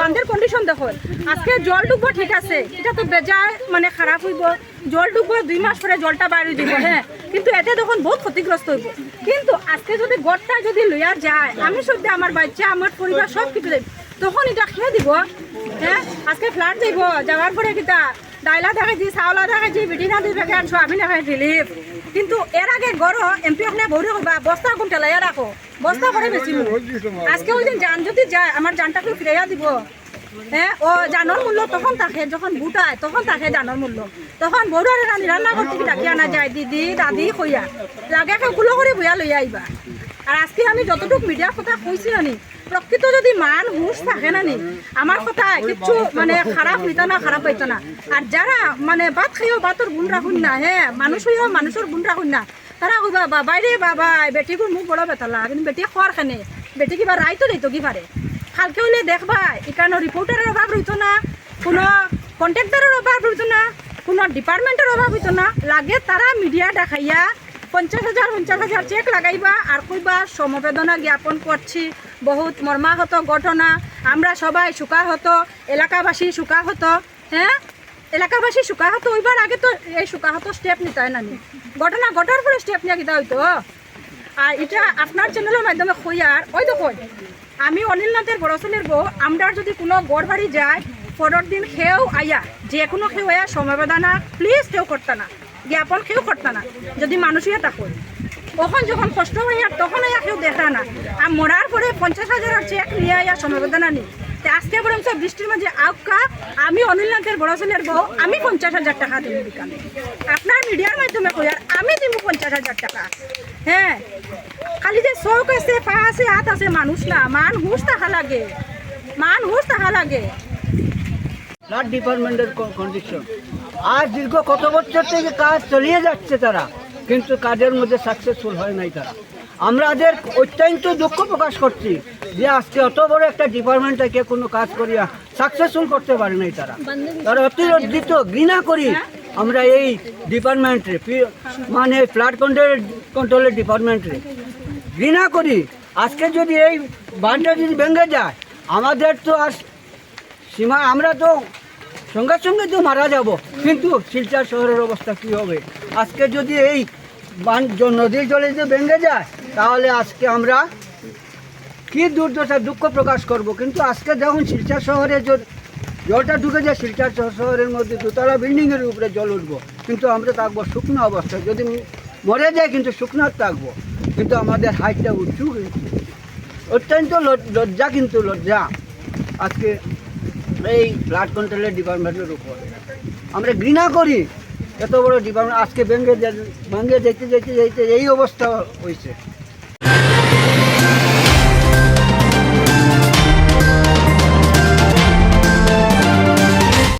বান্ধের condition দেখো আজকে জল ডুববো ঠিক আছে, এটা তো বেজায় মানে খারাপ হইব। জল ডুববো দুই মাস পরে জলটা বাইরে দিব হ্যাঁ। কিন্তু এতে তখন বহুত ক্ষতিগ্রস্ত হইব। কিন্তু আজকে যদি গড়টা যদি লইয়া যায়, আমি সত্যি আমার বাচ্চা, আমার পরিবার সব কিছু দেব। তখন এটা খেয়ে দিব হ্যাঁ? আজকে ফ্লাট দিব যাওয়ার পরে কিতা ডাইলা দেখাইছি, চাউলা দেখাইছি বিটিনা দুই প্যাকেট সোয়াবিন দেখাইছি লিপ কিন্তু এর আগে গড় এমপি ওখানে বৌরে কইবা বস্তা কোন টেলাইয়া রাখো বস্তা করে বেশি আজকে ওই দিন যান যদি যায় আমার যানটাকে ফিরাইয়া দিব। হ্যাঁ ও জানোর মূল্য তখন থাকে, যখন বুটায় তখন থাকে জানোর মূল্য। তখন বড় রানী রান্না করতে ডাকি আনা যায়, দিদি, দাদি কইয়া লাগে গুলো করে বইয়া লইয়া আইবা আর আজকে আমি যতটুকু মিডিয়ার কথা কইছি নানি প্রকৃত যদি মান হুঁশ থাকে নানি আমার কথা কিচ্ছু মানে খারাপ হইতো না খারাপ হইতো না। আর যারা মানে ভাত খাইও ভাতর গুণ রাখুন না হ্যাঁ মানুষ হইও মানুষের গুণ রাখুন না। তারা কইবা বাবাই রে বাবা বেটিগুর মুখ বড় বেতালা কিন্তু বেটি খোয়ার খানে বেটি কিবা রাইতো দিত কি পারে কালকে হইলে দেখবা এখানে রিপোর্টারের অভাব রইতো না, কোনো কন্ট্রাক্টরের অভাব রইতো না, কোনো ডিপার্টমেন্টের অভাব হইতো না, লাগে তারা মিডিয়া দেখাইয়া পঞ্চাশ হাজার পঞ্চাশ হাজার চেক লাগাইবা আর কইবা সমবেদনা জ্ঞাপন করছি। বহুত মর্মাহত ঘটনা। আমরা সবাই সুকাহত, এলাকাবাসী সুকাহত হ্যাঁ? এলাকাবাসী সুকাহত ওইবার আগে তো এই সুকাহত স্টেপ নিতে হয় নানি ঘটনা ঘটার পরে স্টেপ নিয়ে কিতা হইতো? আর এটা আপনার চ্যানেলের মাধ্যমে কইয়ার ওই তো কই আমি অনিলনাথের বড় ছেলের বউ আমরা যদি কোনো গড় বাড়ি যায়, পরের দিন খেয়েও আইয়া যে কোনো খেয়ে আয়া সমবেদনা প্লিজ কেউ করতে না। জ্ঞাপন কেউ করতে না। যদি মানুষই এটা কই তখন যখন কষ্ট আর তখন আয়া কেউ দেখা না। আর মরার পরে পঞ্চাশ হাজারের চেক নিয়ে আয়া সমবেদনা নি। তে আজকে বরঞ্চ বৃষ্টির মাঝে আউকা আমি অনিলনাথের বড় ছেলের বউ, আমি পঞ্চাশ হাজার টাকা দিব বিকালে আপনার মিডিয়ার মাধ্যমে কই আর আমি দিব পঞ্চাশ হাজার টাকা। হ্যাঁ খালি যে চৌক আছে, পা আছে, হাত আছে, মানুষ না। মান হুঁশ থাকা লাগে। মান হুঁশ থাকা লাগে। ফ্লাড ডিপার্টমেন্টের কন্ডিশন আর দীর্ঘ কত বছর থেকে কাজ চালিয়ে যাচ্ছে তারা, কিন্তু কাজের মধ্যে সাকসেসফুল হয় নাই তারা। আমাদের অত্যন্ত দুঃখ প্রকাশ করছি যে আজকে অত বড় একটা ডিপার্টমেন্ট থেকে কোনো কাজ করিয়া সাকসেসফুল করতে পারে নাই তারা। তারা অতিরঞ্জিত ঘৃণা করি আমরা এই ডিপার্টমেন্টে মানে ফ্লাড কন্ট্রোল কন্ট্রোলের ডিপার্টমেন্টে ঘৃণা করি। আজকে যদি এই বানটা যদি ভেঙে যায়, আমাদের তো আর সীমা, আমরা তো সঙ্গে সঙ্গে তো মারা যাব। কিন্তু শিলচর শহরের অবস্থা কি হবে? আজকে যদি এই বান নদীর জলে যদি ভেঙে যায়, তাহলে আজকে আমরা কি দুর্দশা দুঃখ প্রকাশ করব? কিন্তু আজকে যখন শিলচর শহরে জলটা ঢুকে যায়, শিলচর শহরের মধ্যে দোতলা বিল্ডিংয়ের উপরে জল উঠবো। কিন্তু আমরা থাকব শুকনো অবস্থায়। যদি মরে যায়, কিন্তু শুকনো থাকব। কিন্তু আমাদের হাইটটা উঁচু অত্যন্ত লজ- লজ্জা কিন্তু লজ্জা। আজকে এই ব্লাড কন্ট্রোলের ডিপার্টমেন্টের উপর। আমরা ঘৃণা করি, এত বড় ডিপার্টমেন্ট আজকে ব্যাঙ্গে ভেঙে যেতে যেতে যেতে এই অবস্থা হয়েছে।